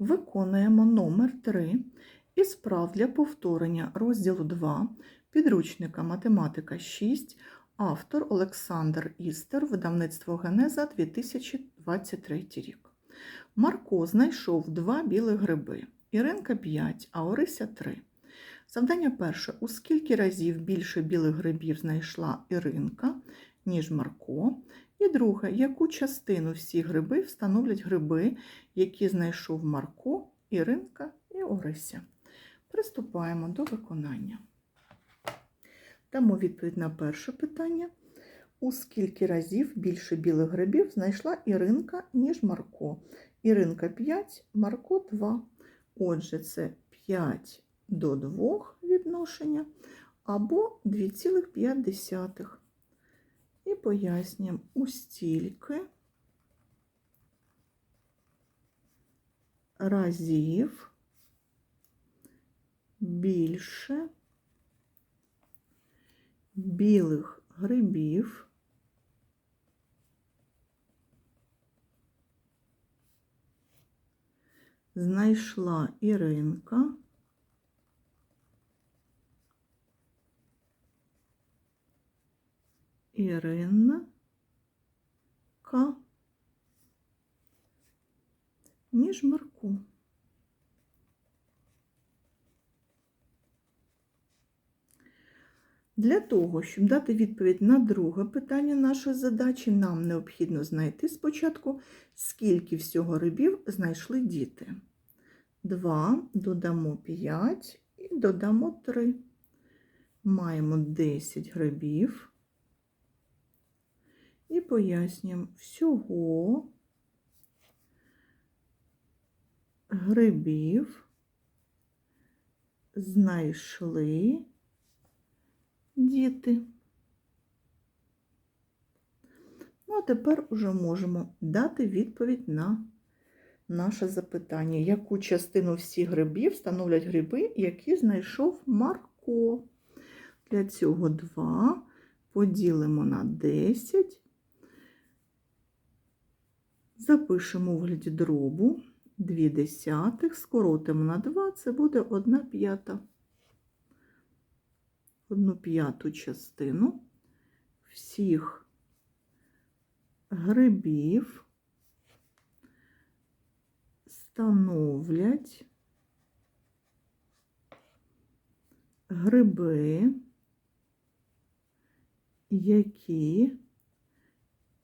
Виконуємо номер 3 із прав для повторення розділу 2 підручника математика 6, автор Олександр Істер, видавництво Генеза 2023 рік. Марко знайшов два білих гриби, Іринка 5, а Орися 3. Завдання перше. У скільки разів більше білих грибів знайшла Іринка, ніж Марко? І друге, яку частину всі гриби встановлять гриби, які знайшов Марко, Іринка і Орися? Приступаємо до виконання. Дамо відповідь на перше питання. У скільки разів більше білих грибів знайшла Іринка, ніж Марко? Іринка 5, Марко 2. Отже, це 5 до 2 відношення або 2,5. І пояснюємо, у стільки разів більше білих грибів знайшла Іринка. Іринка, ніж Марку. Для того, щоб дати відповідь на друге питання нашої задачі, нам необхідно знайти спочатку, скільки всього рибів знайшли діти. 2, додамо 5 і додамо 3. Маємо 10 грибів. І пояснюємо, всього грибів знайшли діти. Ну, а тепер уже можемо дати відповідь на наше запитання. Яку частину всіх грибів становлять гриби, які знайшов Марко? Для цього 2 поділимо на 10. Запишемо у вигляді дробу 2 десятих, скоротимо на 2, це буде 1 п'ята. Одну п'яту частину всіх грибів становлять гриби, які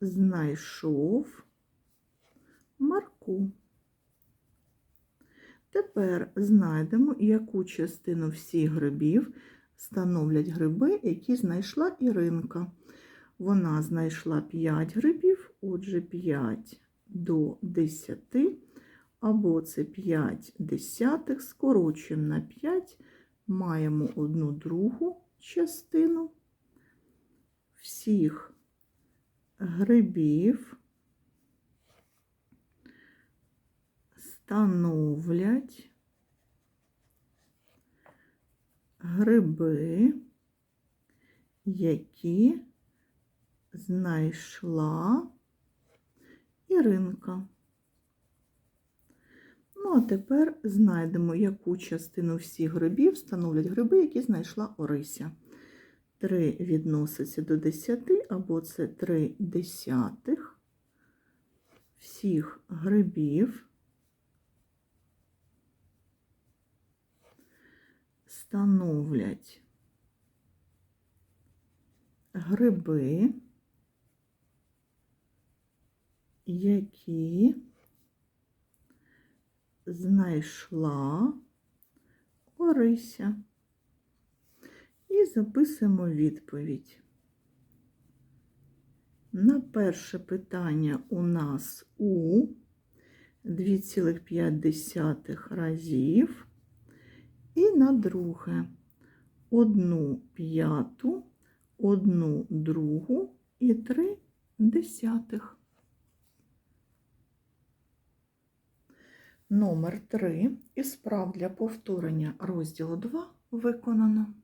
знайшов Марку. Тепер знайдемо, яку частину всіх грибів становлять гриби, які знайшла Іринка. Вона знайшла 5 грибів, отже, 5 до 10, або це 5 десятих, скорочуємо на 5, маємо одну другу частину всіх грибів становлять гриби, які знайшла Іринка. Ну, а тепер знайдемо, яку частину всіх грибів становлять гриби, які знайшла Орися. 3 відноситься до 10, або це 3 десятих всіх грибів становлять гриби, які знайшла Орися. І записуємо відповідь. На перше питання у нас у 2,5 разів. І на друге одну п'яту, одну другу і три десятих. Номер 3 із прав для повторення розділу 2 виконано.